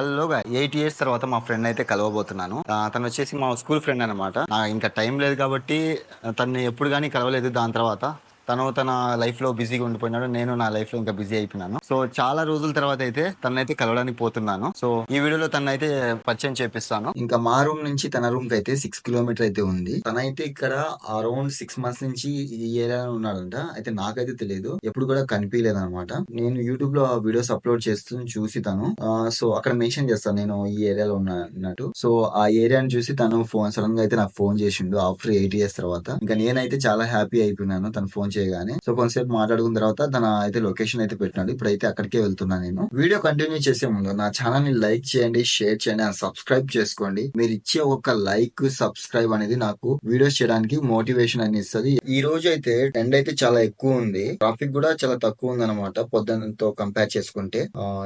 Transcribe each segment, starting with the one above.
హలోగా eight years తర్వాత మా friend అయితే కలవబోతున్నాను. తను వచ్చేసి మా స్కూల్ ఫ్రెండ్ అనమాట ఇంకా టైం లేదు కాబట్టి తను ఎప్పుడు కానీ కలవలేదు దాని తర్వాత. తను తన లైఫ్లో బిజీగా ఉండిపోయినాడు నేను నా లైఫ్లో ఇంకా బిజీ అయిపోయినాను. సో చాలా రోజుల తర్వాత అయితే తనైతే కలవడానికి పోతున్నాను. సో ఈ వీడియోలో తన అయితే పరిచయం చేపిస్తాను. ఇంకా మా రూమ్ నుంచి తన రూమ్కి అయితే సిక్స్ కిలోమీటర్ అయితే ఉంది. తనైతే ఇక్కడ అరౌండ్ సిక్స్ మంత్స్ నుంచి ఈ ఏరియాలో ఉన్నాడంట. అయితే నాకైతే తెలియదు. ఎప్పుడు కూడా కనిపించలేదు అనమాట నేను యూట్యూబ్లో వీడియోస్ అప్లోడ్ చేస్తూ చూసి తను సో అక్కడ మెన్షన్ చేస్తాను. నేను ఈ ఏరియాలో ఉన్నట్టు సో ఆ ఏరియాని చూసి తను ఫోన్ సడన్గా అయితే నాకు ఫోన్ చేసిండు. ఆఫ్టర్ ఎయిట్ ఇయర్స్ తర్వాత. ఇంకా నేనైతే చాలా హ్యాపీ అయిపోయినాను. తను ఫోన్ చేయగానే. సో కొంతసేపు మాట్లాడుకున్న తర్వాత తన అయితే లొకేషన్ అయితే పెట్టినాడు. ఇప్పుడైతే అక్కడికే వెళ్తున్నా నేను. వీడియో కంటిన్యూ చేసే ముందు నా ఛానల్ని లైక్ చేయండి షేర్ చేయండి అండ్ సబ్స్క్రైబ్ చేసుకోండి. మీరు ఇచ్చే ఒక లైక్ సబ్స్క్రైబ్ అనేది నాకు వీడియోస్ చేయడానికి మోటివేషన్ అని ఇస్తుంది. ఈ రోజు అయితే ఎండ్ అయితే చాలా ఎక్కువ ఉంది. ట్రాఫిక్ కూడా చాలా తక్కువ ఉంది అనమాట పొద్దున్నతో కంపేర్ చేసుకుంటే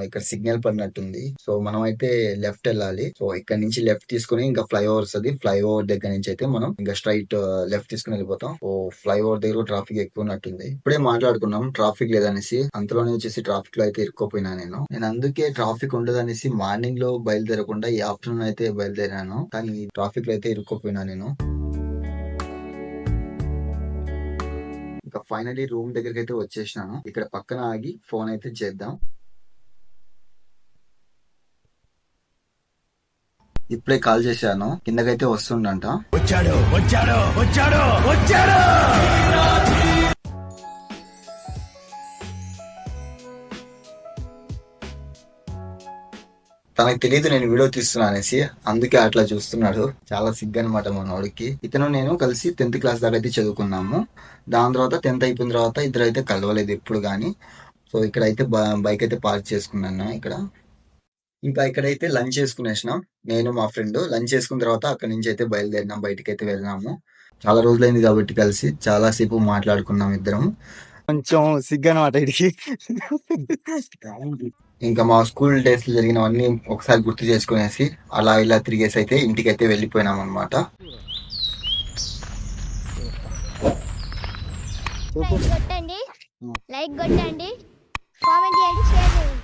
ఇక్కడ సిగ్నల్ పడినట్టుంది. సో మనం అయితే లెఫ్ట్ వెళ్ళాలి. సో ఇక్కడ నుంచి లెఫ్ట్ తీసుకుని ఇంకా ఫ్లైఓవర్ వస్తుంది ఫ్లైఓవర్ దగ్గర నుంచి అయితే మనం ఇంకా స్ట్రైట్ లెఫ్ట్ తీసుకుని వెళ్ళిపోతాం. సో ఫ్లైఓవర్ దగ్గర ట్రాఫిక్ ఎక్కువ ఉన్నట్టుంది ఇప్పుడే మాట్లాడుకున్నాం ట్రాఫిక్ లేదనేసి. అంతలోనే వచ్చేసి ట్రాఫిక్లో అయితే ఇరుక్కోపోయినా నేను. నేను అందుకే ట్రాఫిక్ ఉండదనేసి మార్నింగ్లో బయలుదేరకుండా ఈ ఆఫ్టర్నూన్ అయితే బయలుదేరాను. కానీ ట్రాఫిక్లో అయితే ఇరుక్కోపోయినా నేను. ఇంకా ఫైనలీ రూమ్ దగ్గరికి అయితే వచ్చేసినాను. ఇక్కడ పక్కన ఆగి ఫోన్ అయితే చేద్దాం. ఇప్పుడే కాల్ చేశాను. కిందకైతే వస్తుండంట. వచ్చాడు వచ్చాడు వచ్చాడు వచ్చాడు! తనకు తెలియదు నేను వీడియో తీస్తున్నా అనేసి అందుకే అట్లా చూస్తున్నాడు. చాలా సిగ్గు అనమాట మనోడికి. ఇతను నేను కలిసి టెన్త్ క్లాస్ దాకా అయితే చదువుకున్నాము. దాని తర్వాత టెన్త్ అయిపోయిన తర్వాత ఇద్దరు అయితే కలవలేదు ఎప్పుడు కానీ సో ఇక్కడ అయితే బైక్ అయితే పార్క్ చేసుకున్నాను ఇక్కడ. ఇంకా ఇక్కడైతే లంచ్ చేసుకునేసినాం. నేను మా ఫ్రెండ్ లంచ్ చేసుకున్న తర్వాత అక్కడ నుంచి అయితే బయలుదేరినాం. బయటకైతే అయితే వెళ్ళినాము. చాలా రోజులైంది కాబట్టి కలిసి చాలాసేపు మాట్లాడుకున్నాం ఇద్దరం. కొంచెం సిగ్గు అనమాట ఇడికి ఇంకా మా స్కూల్ డేస్లో జరిగినవన్నీ ఒకసారి గుర్తు చేసుకునేసి అలా ఇలా తిరిగేసి అయితే ఇంటికి అయితే వెళ్ళిపోయినాం అనమాట లైక్ కొట్టండి. లైక్ కొట్టండి. కామెంట్ చేయండి షేర్ చేయండి.